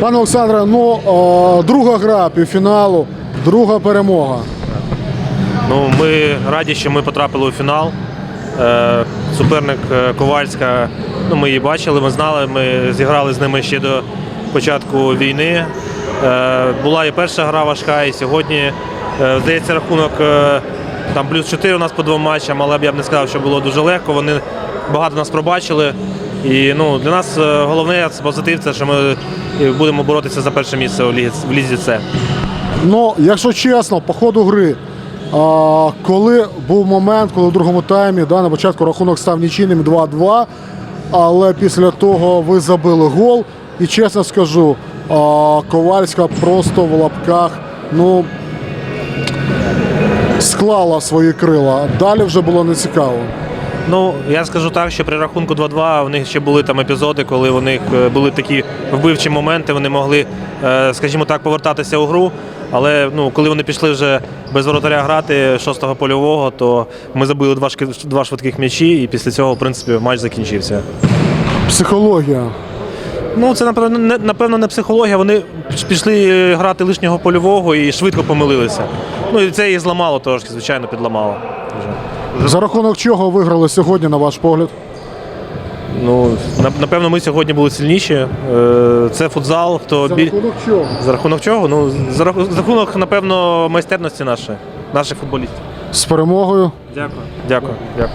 Пане Олександре, ну е, друга гра півфіналу, друга перемога. Ну, ми раді, що ми потрапили у фінал. Е, суперник е, Ковальська, ну, ми її бачили, ми знали, ми зіграли з ними ще до початку війни. Е, була і перша гра важка, і сьогодні, е, здається, рахунок е, там плюс 4 у нас по двом матчам, але я б не сказав, що було дуже легко. Вони багато нас пробачили. І ну, для нас е, головне позитив це, що ми е, будемо боротися за перше місце в лізі, С. Ну, якщо чесно, по ходу гри, а, коли був момент, коли в другому таймі да, на початку рахунок став нічийним 2-2, але після того ви забили гол. І чесно скажу, а, Ковальська просто в лапках ну, склала свої крила. Далі вже було нецікаво. Ну, я скажу так, що при рахунку 2-2 в них ще були там епізоди, коли у них е, були такі вбивчі моменти, вони могли, е, скажімо так, повертатися у гру. Але ну, коли вони пішли вже без воротаря грати шостого польового, то ми забили два, шки- два швидких м'ячі, і після цього, в принципі, матч закінчився. Психологія. Ну, це напевно не напевно не психологія. Вони пішли е, грати лишнього польового і швидко помилилися. Ну і це їх зламало трошки, звичайно, підламало. За рахунок чого виграли сьогодні, на ваш погляд? Ну, напевно, ми сьогодні були сильніші. Е, Це футзал. Хто бі... чого? За рахунок чого? Ну, за рахунок, за рахунок, напевно, майстерності нашої, наших футболістів. З перемогою. Дякую. Дякую. Дякую.